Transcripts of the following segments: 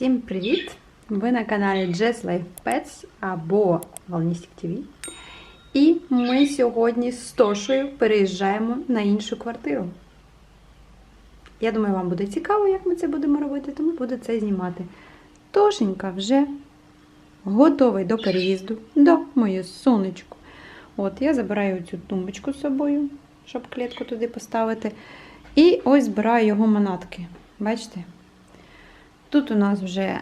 Всім привіт! Ви на каналі Jazz Life Pets або Волністик TV. І ми сьогодні з Тошею переїжджаємо на іншу квартиру. Я думаю, вам буде цікаво, як ми це будемо робити, тому буду це знімати. Тошенька вже готовий до переїзду. Да, моє сонечко. От, я забираю цю тумбочку з собою, щоб клітку туди поставити. І ось збираю його манатки. Бачите? Тут у нас вже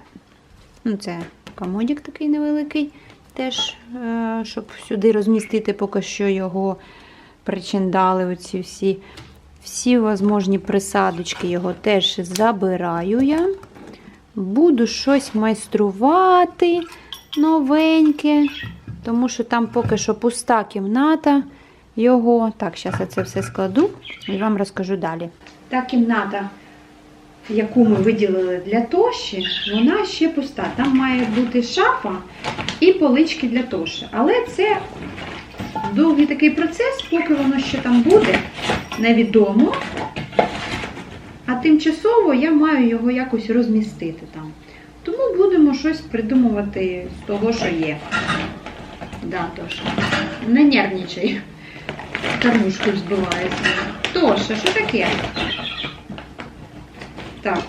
ну, це комодик такий невеликий, теж, е, щоб сюди розмістити поки що його причиндали, оці всі. Всі возможні присадочки його теж забираю я. Буду щось майструвати новеньке, тому що там поки що пуста кімната його. Так, зараз я це все складу і вам розкажу далі. Та кімната яку ми виділили для тоші, вона ще пуста. Там має бути шафа і полички для тоші. Але це довгий такий процес, поки воно ще там буде, невідомо. А тимчасово я маю його якось розмістити там. Тому будемо щось придумувати з того, що є. Да, Тоша. Не нервничай. Кормушку збивається. Тоша, що таке? Так.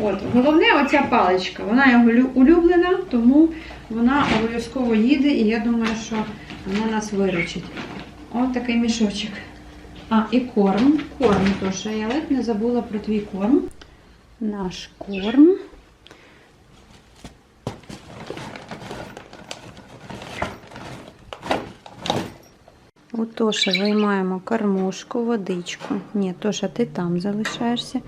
От, головне оця паличка. Вона його улюблена, тому вона обов'язково їде, і я думаю, що вона нас виручить. От такий мішочок. А, і корм. Корм теж. Я ледь не забула про твій корм. Наш корм. У Тоші виймаємо кормушку, водичку. Ні, Тоша, ти там залишаєшся.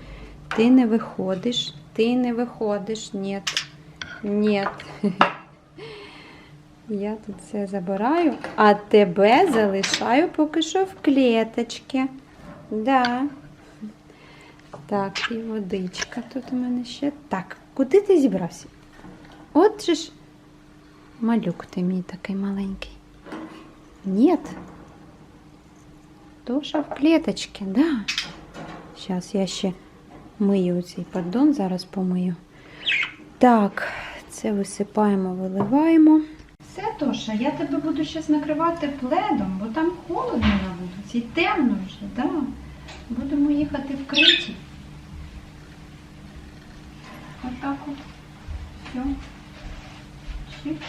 Ти не виходиш, ти не виходиш. Ні. Ні. Я тут все забираю, а тебе залишаю поки що в клеточці. Да. Так, і водичка тут у мене ще. Так, куди ти зібрався? От же ж малюк ти мій такий маленький. Ні. Тоша в клеточці, да. Зараз я ще мию цей поддон, зараз помию. Так, це висипаємо, виливаємо. Все, Тоша, я тебе буду зараз накривати пледом, бо там холодно на вулиці, темно вже, да. Будемо їхати вкриті. Отак от. Все. Чікс.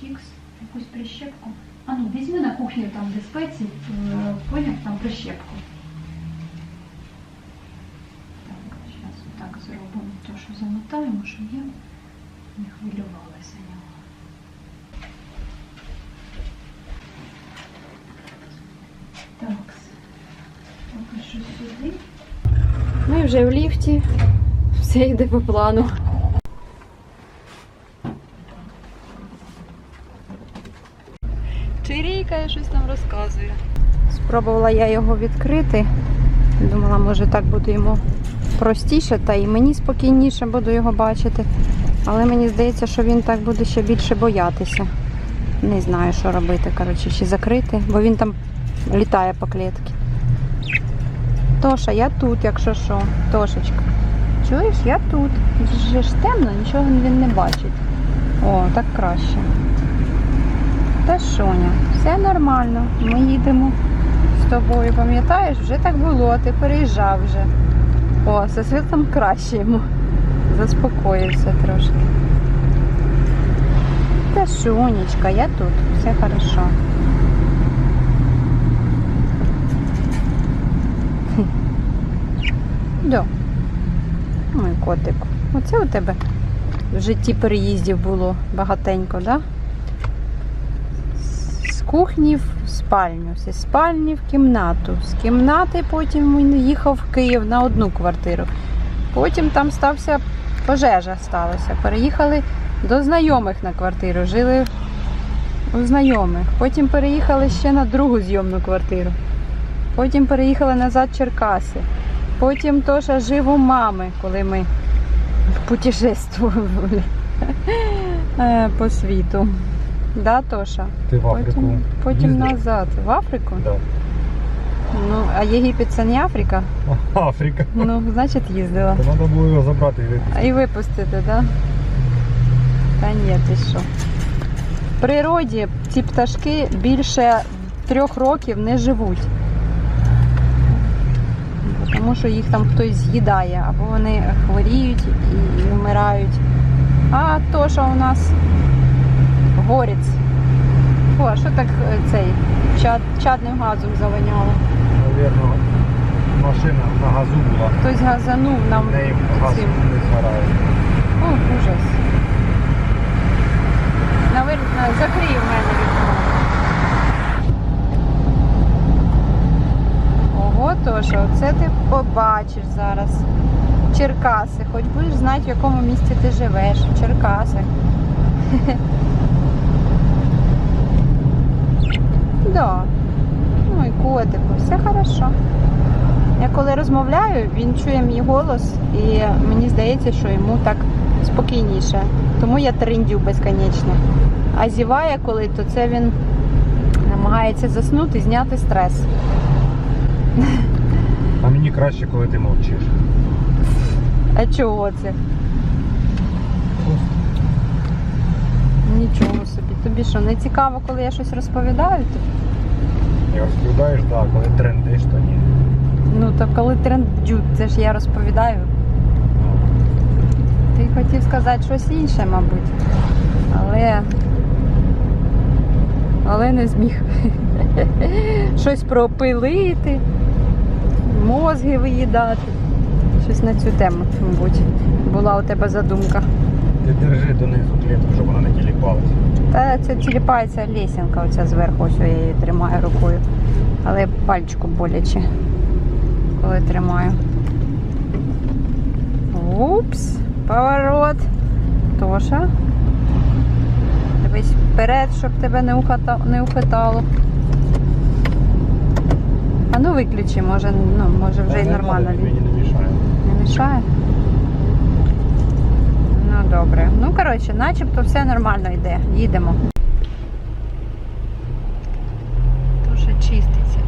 Чікс. Якусь прищепку. А ну, візьми на кухню там, де спеції, е, поняв, там прищепку. Так, зараз отак зробимо те, що замотаємо, щоб я не хвилювалася нього. Так, поки що сюди. Ми вже в ліфті, все йде по плану. Чирійкає, щось там розказує. Спробувала я його відкрити. Думала, може так буде йому простіше, та і мені спокійніше буду його бачити. Але мені здається, що він так буде ще більше боятися. Не знаю, що робити. Коротше, чи закрити, бо він там літає по клітці. Тоша, я тут, якщо що. Тошечка. Чуєш, я тут. Вже ж темно, нічого він не бачить. О, так краще. Та Шоня, все нормально. Ми їдемо з тобою, пам'ятаєш, вже так було, ти переїжджав вже. О, зі світлом краще йому. Заспокоївся трошки. Та Шонечка, я тут, все хорошо. До. Ой, котику. Оце у тебе в житті переїздів було багатенько, так? Да? з кухні спальню, зі спальні в кімнату. З кімнати потім він їхав в Київ на одну квартиру. Потім там стався пожежа сталася. Переїхали до знайомих на квартиру, жили у знайомих. Потім переїхали ще на другу зйомну квартиру. Потім переїхали назад Черкаси. Потім Тоша жив у мами, коли ми путешествували е, по світу. Да, Тоша? Ти в Африку Потім, потім назад. В Африку? Да. Ну, а Єгипет це не Африка? Африка. Ну, значить, їздила. То треба було його забрати і випустити. І випустити, так? Да? Та ні, ти що. В природі ці пташки більше трьох років не живуть. Тому що їх там хтось з'їдає, або вони хворіють і вмирають. А то, що у нас горець. О, а що так е, цей чад, чадним газом завоняло? Навірно, машина на газу була. Хтось газанув нам неї газ цим. не згорає. О, ужас. Наверно, закрий в мене вікно. Ого, Тоша, оце ти побачиш зараз. Черкаси. Хоч будеш знати, в якому місті ти живеш. В Да. Ну і котику, все хорошо. Я коли розмовляю, він чує мій голос, і мені здається, що йому так спокійніше. Тому я триндю безконечно. А зіває коли, то це він намагається заснути, зняти стрес. А мені краще, коли ти мовчиш. А чого це? Нічого собі. Тобі що, не цікаво, коли я щось розповідаю? Тобі? Як розповідаєш, так, коли трендиш, то ні. Ну, то коли трендю, це ж я розповідаю. Ти хотів сказати щось інше, мабуть. Але. Але не зміг. Щось пропилити, мозги виїдати. Щось на цю тему, мабуть, була у тебе задумка. Ти держи донизу клітку, щоб вона не тіліпалась. Та це тіліпається лесінка оця зверху, ось я її тримаю рукою. Але пальчику боляче, коли тримаю. Упс, поворот. Тоша. Дивись вперед, щоб тебе не, ухата... не ухитало. А ну виключи, може, ну, може вже й нормально. Мені не мішає. Не мішає? Добре. Ну, коротше, начебто все нормально йде. Їдемо. Дуже чиститься.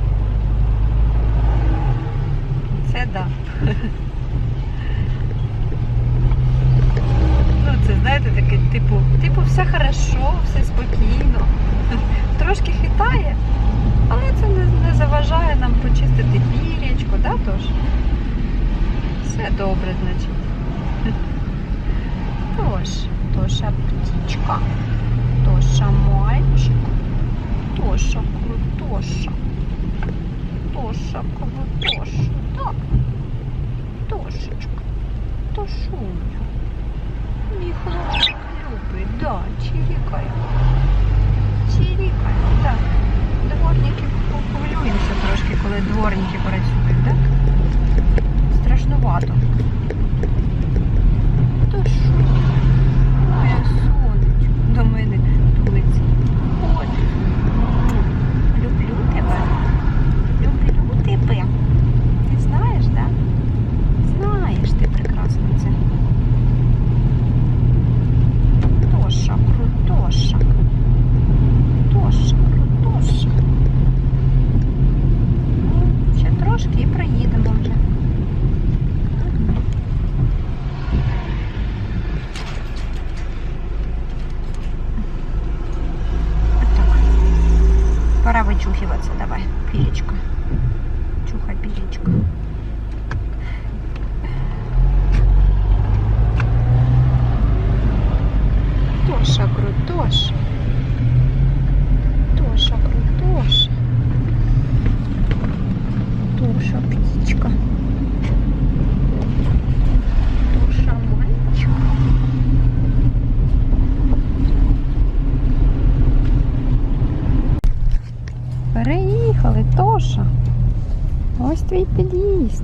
Це да. Ну, це знаєте, таке, типу, типу, все хорошо, все спокійно. Трошки хитає, але це не, не заважає нам почистити пірячку, да, тож? Все добре, значить. Тож, Тоша Тоша мальчик, Тоша крутоша, Тоша крутоша, так, Тошечка, Тошуня, мій хлопчик любить, да, чирікає, чирікає, так. Дворники хвилюємося трошки, коли дворники працюють, так? Страшнувато. То що? Моя сонечко до мене тулиться. От. Люблю тебе. Люблю тебе. Ти знаєш, так? Да? Знаєш ти прекрасно це. Тоша, крутоша. Тоша, крутоша. Ну, Ще трошки і приїдемо вже. Так. Пора вычухиваться, давай, пилечка. Чухай, пилечка. Тоша, крутоша. Тоша, крутоша. Тоша, птичка. Тоша, мальчик. Переїхали, Тоша. Ось твій під'їзд.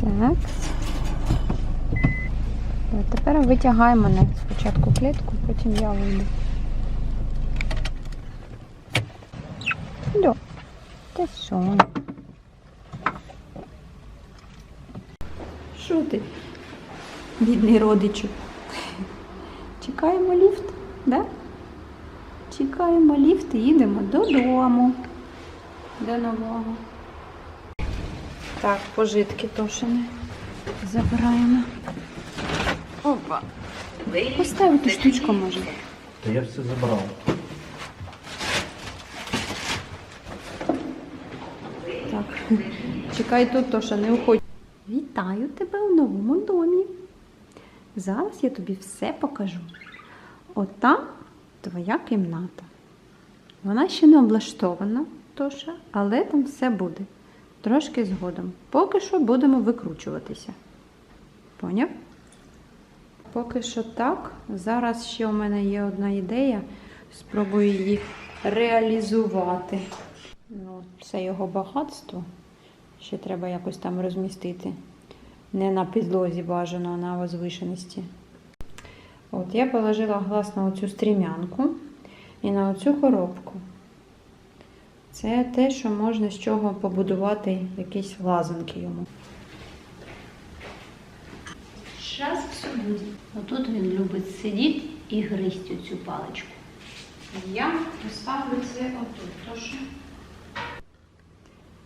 Так. Тепер витягай мене спочатку клітку, потім я вийду. Ти що? Що ти, бідний родичу? Чекаємо ліфт, да? Чекаємо ліфт і їдемо додому. До нового. Так, пожитки тошини. Забираємо. Опа. Поставити штучку може. Та я все забрав. Так, чекай тут, Тоша, не уходь. Вітаю тебе у новому домі. Зараз я тобі все покажу. От там твоя кімната. Вона ще не облаштована, Тоша, але там все буде. Трошки згодом. Поки що будемо викручуватися. Поняв? Поки що так. Зараз ще у мене є одна ідея. Спробую її реалізувати. Ну, це його багатство. Ще треба якось там розмістити. Не на підлозі бажано, а на возвишеності. От я положила глаз на оцю стрімянку і на оцю коробку. Це те, що можна з чого побудувати якісь лазанки йому. Зараз все буде. Отут він любить сидіти і гризти цю паличку. Я поставлю це отут. Тож.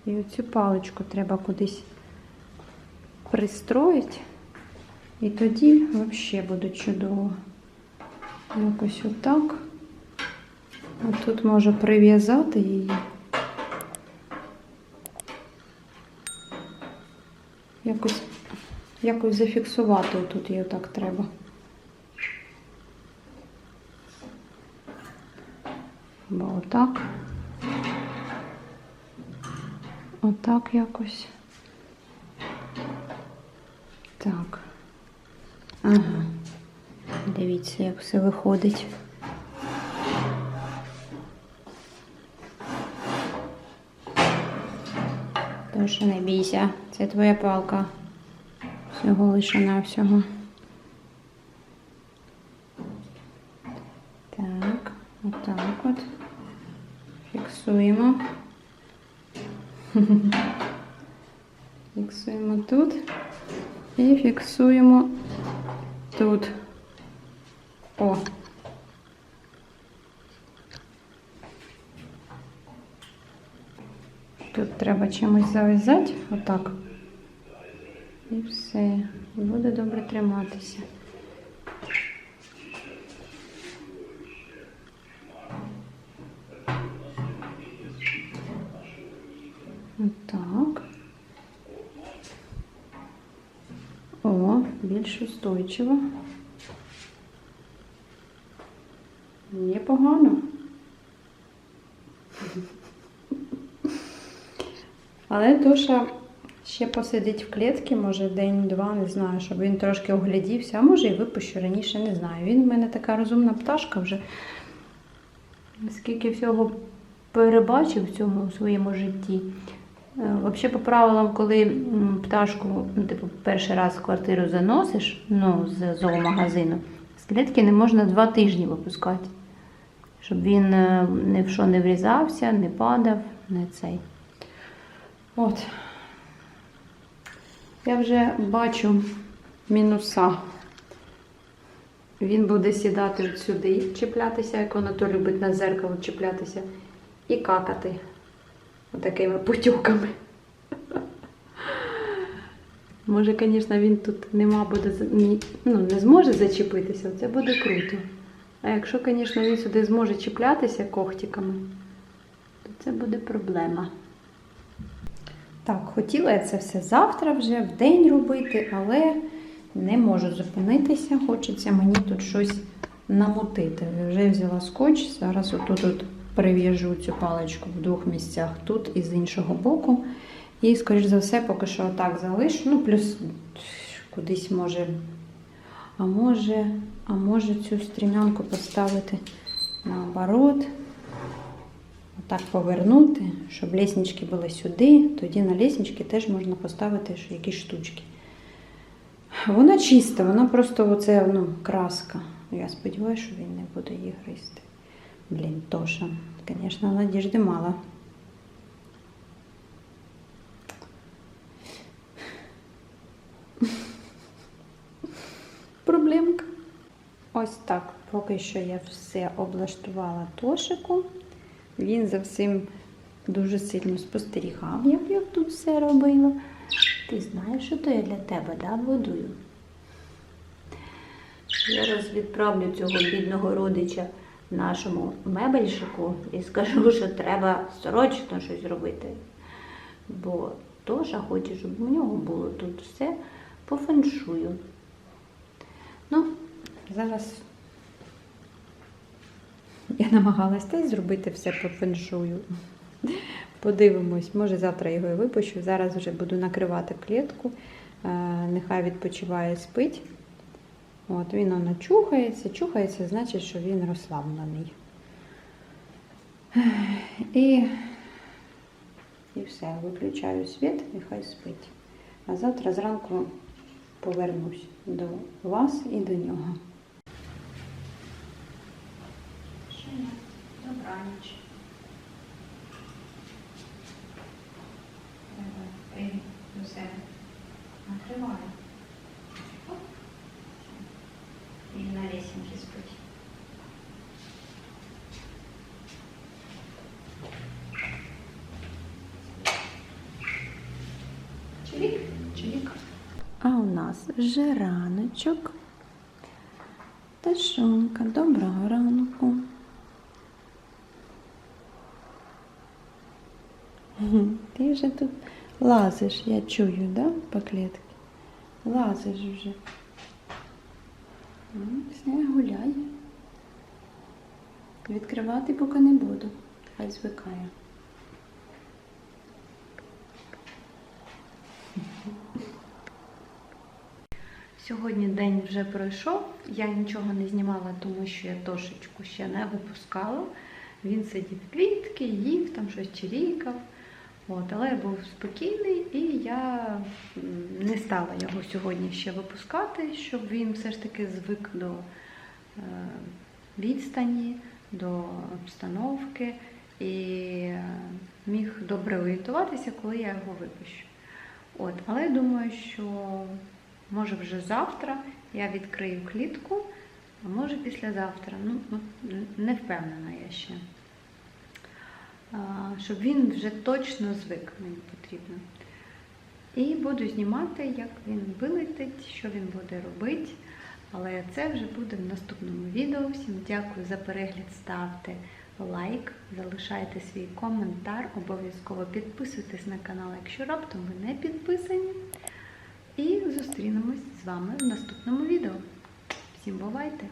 І оцю паличку треба кудись пристроїти. І тоді взагалі буде чудово. Якось отак. Отут можу прив'язати її. Якось, якось зафіксувати отут її так треба. Або отак. Отак якось. Так. Ага. Дивіться, як все виходить. Тож не бійся, це твоя палка. Всього лише навсього. Так, отак от. Фіксуємо. Фіксуємо тут і фіксуємо тут. О. Тут треба чимось зав'язати, отак. І все. Буде добре триматися. Отак. О, більш устойчиво. Непогано. Але Тоша ще посидить в клітці, може день-два, не знаю, щоб він трошки оглядівся, а може і випущу раніше, не знаю. Він в мене така розумна пташка вже. Скільки всього перебачив в цьому своєму житті. Взагалі, по правилам, коли пташку ну, типу, перший раз в квартиру заносиш ну, з зоомагазину, з клітки не можна два тижні випускати, щоб він е, ні в що не врізався, не падав, не цей. От. Я вже бачу мінуса. Він буде сідати от сюди, чіплятися, як воно то любить на зеркало чіплятися, і какати отакими путюками. Може, звісно, він тут нема буде, ну, не зможе зачепитися, це буде круто. А якщо, звісно, він сюди зможе чіплятися когтиками, то це буде проблема. Так, хотіла я це все завтра вже, в день робити, але не можу зупинитися. Хочеться мені тут щось намутити. Вже взяла скотч, зараз отут от прив'яжу цю паличку в двох місцях, тут і з іншого боку. І, скоріш за все, поки що отак залишу. Ну, плюс кудись може. А може, а може цю стрімянку поставити наоборот. Отак повернути, щоб ліснички були сюди. Тоді на ліснички теж можна поставити якісь штучки. Вона чиста, вона просто оце, ну, краска. Я сподіваюся, що він не буде її гризти. Блін, Тоша, звісно, надіжди мало. Проблемка. Ось так. Поки що я все облаштувала Тошику. Він за всім дуже сильно спостерігав, як я тут все робила. Ти знаєш, що то я для тебе дав водою? Зараз відправлю цього бідного родича нашому мебельщику і скажу, що треба срочно щось робити. Бо Тоша хоче, щоб у нього було тут все по феншую. Ну, зараз я намагалась теж зробити все по феншую. Подивимось, може завтра його і випущу. Зараз вже буду накривати клітку. Е, Нехай відпочиває, спить. От, він воно чухається, чухається, значить, що він розслаблений. І, і все, виключаю світ, нехай спить. А завтра зранку повернусь до вас і до нього. Ти до себе накриваю. І на лісінки спить. Чирік? Чирік. А у нас вже раночок. Ташонка, доброго ранку. Мгм, Ти вже тут лазиш, я чую, да, по клітці? Лазиш вже. Ну, Все, гуляй. Відкривати поки не буду. Хай звикає. Сьогодні день вже пройшов. Я нічого не знімала, тому що я тошечку ще не випускала. Він сидів квітки, їв, там щось чирікав. От, але я був спокійний і я не стала його сьогодні ще випускати, щоб він все ж таки звик до е, відстані, до обстановки і е, міг добре орієнтуватися, коли я його випущу. От, але я думаю, що може вже завтра я відкрию клітку, а може післязавтра. Ну, не впевнена я ще. Щоб він вже точно звик, мені потрібно. І буду знімати, як він вилетить, що він буде робити. Але це вже буде в наступному відео. Всім дякую за перегляд. Ставте лайк, залишайте свій коментар, обов'язково підписуйтесь на канал, якщо раптом ви не підписані. І зустрінемось з вами в наступному відео. Всім бувайте!